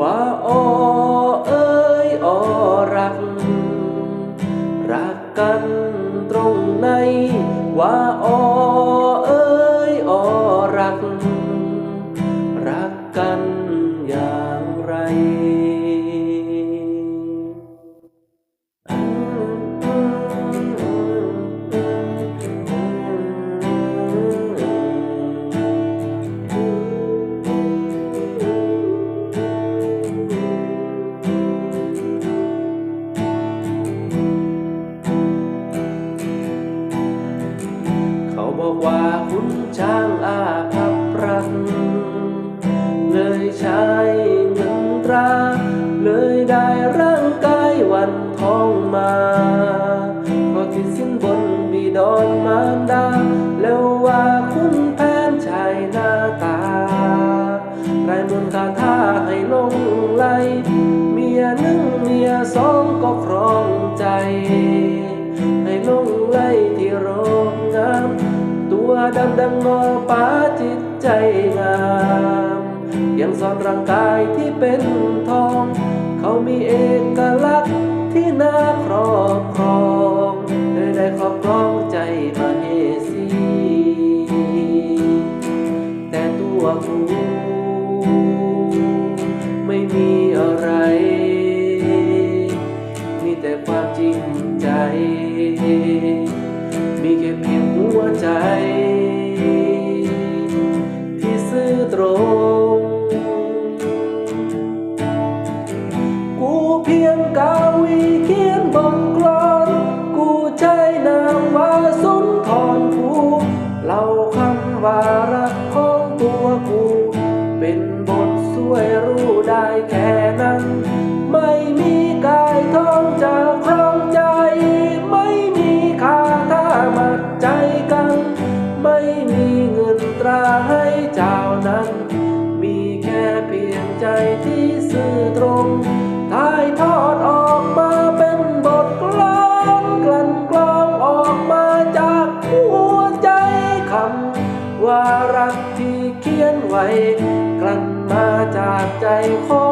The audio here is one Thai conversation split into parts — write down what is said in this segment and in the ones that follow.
ว่าอ้อเอ้ยอ้อรัก รักกันตรงไหนว่าอ้อเอ้ยอ้อรัก มาเพราะที่สิ้นบนบิดอนมารดา แล้วว่าคุณแผนชายหน้าตาไรมนคาถาให้ลงไหลเมียหนึ่งเมียสองก็ครองใจ ให้ลงไหลที่โรงงาม ตัวดำดังงอป้าจิตใจงามยังสอนร่างกายที่เป็นทอง เขามีเอก เพียงกาวีเขีย ใจขอ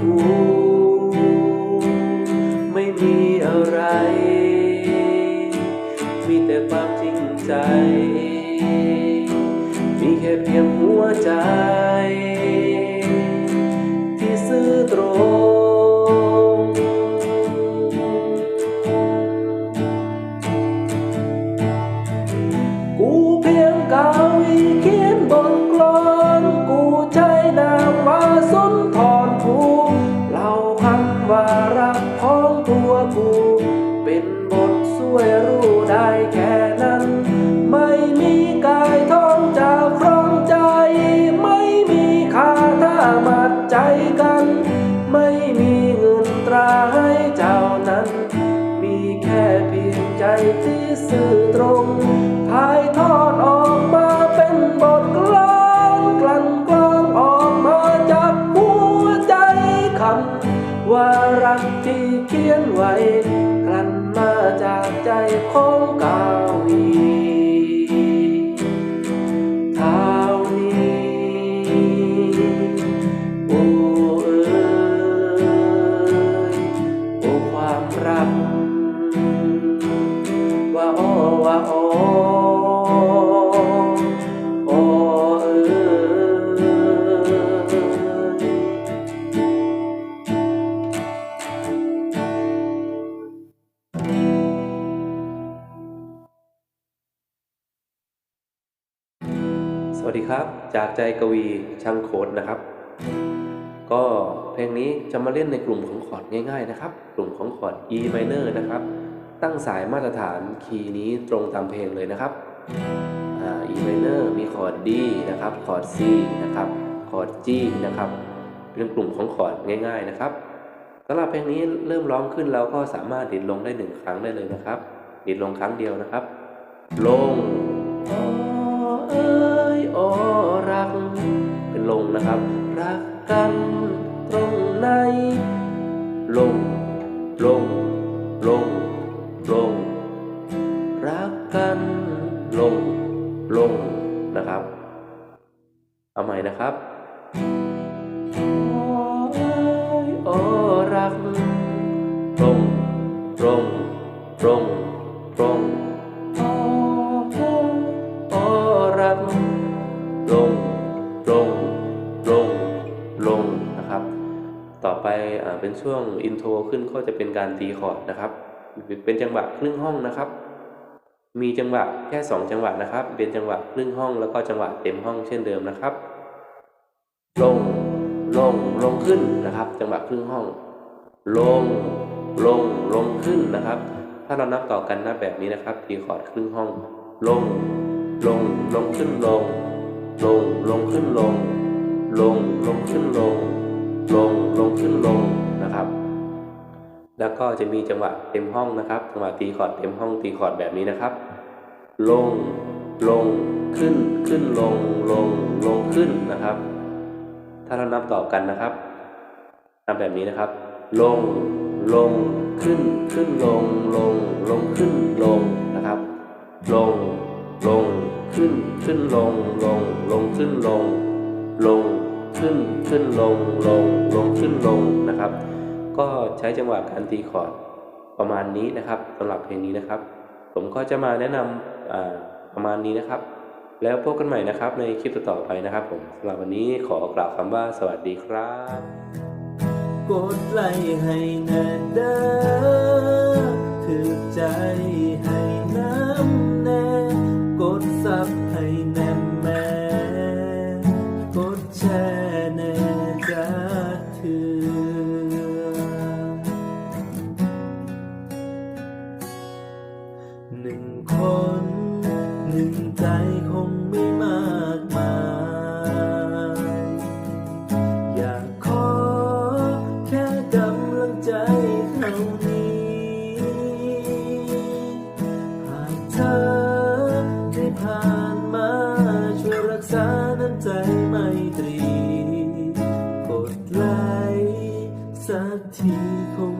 ตั กัน ไม่มีเงินตราให้เจ้านั้น มีแค่เพียงใจที่ซื่อตรงถ่ายทอดออกมาเป็นบทกลอนกลั่นกลองออกมาจากหัวใจคำว่ารักที่เขียนไว้ กลั่นมาจากใจของกาวี สวัสดีครับ จากใจกวีช่างโคดนะครับ ก็เพลงนี้จะมาเล่นในกลุ่มของคอร์ดง่าย ๆ นะครับ กลุ่มของคอร์ด E minor นะครับ ตั้งสายมาตรฐานคีย์นี้ตรงตามเพลงเลยนะครับอ่า E minor มีคอร์ด D นะครับคอร์ด C นะครับคอร์ด G นะครับเป็นกลุ่มของคอร์ดง่าย ๆนะครับสำหรับเพลงนี้เริ่มร้องขึ้นเราก็สามารถดิดลงได้หนึ่งครั้งได้เลยนะครับ ดิดลงครั้งเดียวนะครับ ลงโอ้เอ้ยโอ้รัก เป็นลงนะครับ รักกันตรงไหนลง รักกันลงลงนะครับเอาใหม่นะครับโอ้อ้ยอ้รักตรงตรงตรงตรงโอ้อ้โอ้รักลงลงลงลงนะครับ ต่อไปอเป็นช่วงอินโทรขึ้นก็จะเป็นการตีคอร์ดนะครับ เป็นจังหวะครึ่งห้องนะครับ มีจังหวะแค่สองจังหวะนะครับ เป็นจังหวะครึ่งห้องแล้วก็จังหวะเต็มห้องเช่นเดิมนะครับ ลง ลง ลงขึ้นนะครับ จังหวะครึ่งห้อง ลง ลง ลงขึ้นนะครับ ถ้าเรานับต่อกันนับแบบนี้นะครับตีคอร์ดครึ่งห้อง ลง ลง ลงขึ้นลง ลง ลงขึ้นลง ลง ลงขึ้นลง ลง ลงขึ้นลงนะครับ แล้วก็จะมีจังหวะเต็มห้องนะครับจังหวะตีคอร์ดเต็มห้องตีคอร์ดแบบนี้นะครับ ลงลงขึ้นขึ้นลงลงลงขึ้นนะครับ ถ้าเรานับต่อกันนะครับนับแบบนี้นะครับ ลงลงขึ้นขึ้นลงลงลงขึ้นลงนะครับ ลงลงขึ้นขึ้นลงลงลงขึ้นลง ลงขึ้นขึ้นลงลงลงขึ้นลงนะครับ ก็ใช้จังหวะการตีคอร์ดประมาณนี้นะครับสำหรับเพลงนี้นะครับ ผมก็จะมาแนะนำอ่าประมาณนี้นะครับ แล้วพบกันใหม่นะครับ ในคลิปต่อไปนะครับ ผมสำหรับวันนี้ขอกล่าวคำว่าสวัสดีครับ กดไลค์ให้แน่เด้อถือใจให้น้ำแน่กดซับให้แน่แม่กดแชร์แน่ สักทีคง